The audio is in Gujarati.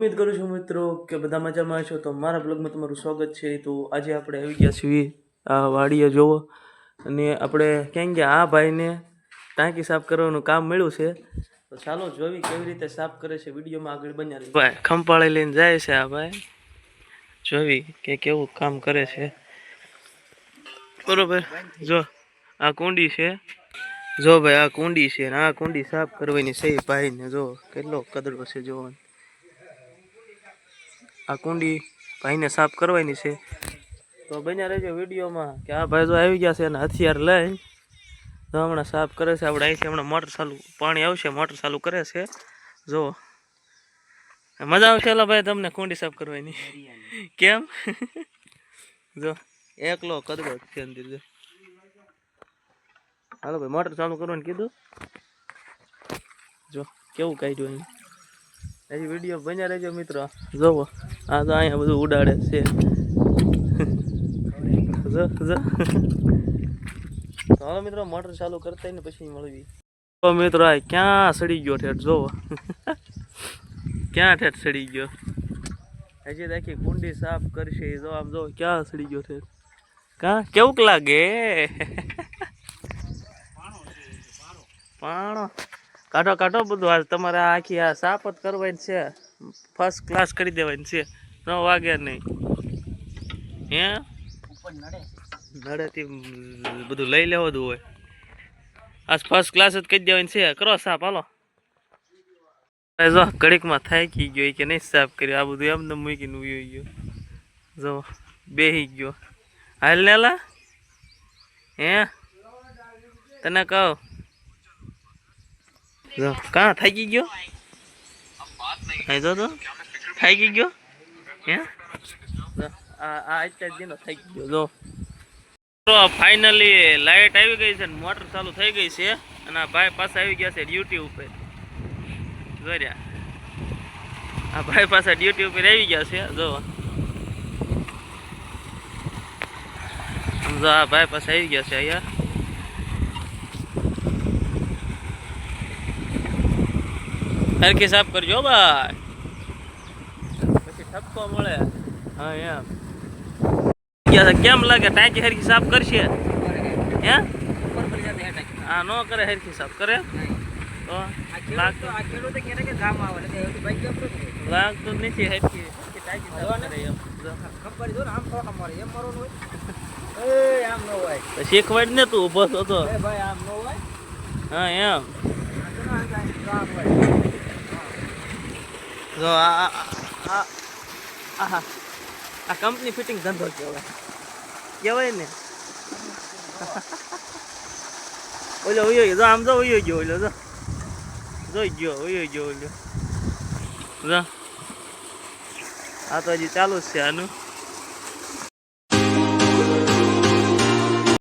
ઉમ્મીદ કરું છું મિત્રો કે બધા મજામાં છો તો મારા બ્લોગમાં તમારું સ્વાગત છે. તો આજે આપણે આવી ગયા છીએ આ વાડીએ જોવો. અને આપણે ક્યાં ગયા? આ ભાઈને ટાંકી સાફ કરવાનું કામ મળ્યું છે. તો ચાલો જોવી કેવી રીતે સાફ કરે છે. વિડીયોમાં આગળ બન્યા ભાઈ, ખંપાળી લઈને જાય છે આ ભાઈ. જોવી કે કેવું કામ કરે છે. બરોબર. જો, આ કુંડી છે. જો ભાઈ, આ કુંડી છે આ કુંડી સાફ કરવાની છે ભાઈને. જો, કેટલો કદડો છે જોવાનો. આ કુંડી ભાઈને સાફ કરવાની છે. તો બન્યા રહેજો વિડીયોમાં કે આ ભાઈ જો આવી ગયા છે અને હથિયાર લઈને તો હમણાં સાફ કરે છે. આપણે અહીંથી હમણાં મોટર ચાલુ, પાણી આવશે, મોટર ચાલુ કરે છે. જો, મજા આવશે એલા ભાઈ તમને કુંડી સાફ કરવાની. કેમ? જો, એકલો જ છે અંદર, જો. હાલો ભાઈ, મોટર ચાલુ કરવાનું કીધું. જો, કેવું કાઢ્યું અહીં? હજી વીડિયો બન્યા રહેજો મિત્રો. જોવો. આ તો અહીંયા બધું ઉડાડે છે. તો મિત્રો, મોટર ચાલુ કરતા ને પછી મળવી તો મિત્રો, આ ક્યાં સડી ગયો ઠેઠ? જોવો. ક્યાં ઠેઠ સડી ગયો? હજી આખી કુંડી સાફ કરશે. જો, આમ જો, ક્યાં સડી ગયો ઠેઠ? કા? કેવુંક લાગે? પાણો? કાઢો કાઢો બધું. આજ તમારે આખી આ સાફ જ કરવાની છે. ફર્સ્ટ ક્લાસ કરી દેવાની છે. ન વાગે નહીં. હે? નડેથી બધું લઈ લેવાનું હોય. આજ ફર્સ્ટ ક્લાસ જ કરી દેવાની છે. કરો સાફ, હાલો. જો, ઘડીકમાં થાકી ગયો કે નહીં સાફ કર્યો? આ બધું એમને મૂકીને ઉયો ગયો. જો, બેહી ગયો. હાલ નેલા? હે? તને કહું. જો કાં ગઈ ગયો અહીં જો તો થઈ ગયો હે આ આ અત્યાર દીનો ગયો જો તો ફાઇનલી લાઇટ આવી ગઈ છે ને મોટર ચાલુ થઈ ગઈ છે અને આ ભાઈ પાસે આવી ગયા છે ડ્યુટી ઉપર જોર્યા આ ભાઈ પાસે ડ્યુટી ઉપર આવી ગયા છે જો સમજો આ ભાઈ પાસે આવી ગયા છે અહીંયા હરખી સાફ કરજો ભાઈ. પછી ઠપકો મળે. હા એમ. ગયા કેમ લાગે? ટાંકી હરખી સાફ કરશે? હે? હા ન કરે હરખી સાફ કરે? તો લાગતું નથી હરખી. શીખવાડ ને તું ઊભો થતો હા એમ. જો આ આ આ કંપની ફિટિંગ ધંધો કહેવાય કહેવાય ને. ઓલો ઉયો જો આમ જો ઉયો ગયો ઓલો જો. જોઈ ગયો ઉયો ગયો ઓલો. જો. આ તો હજી ચાલુ જ છે આનું.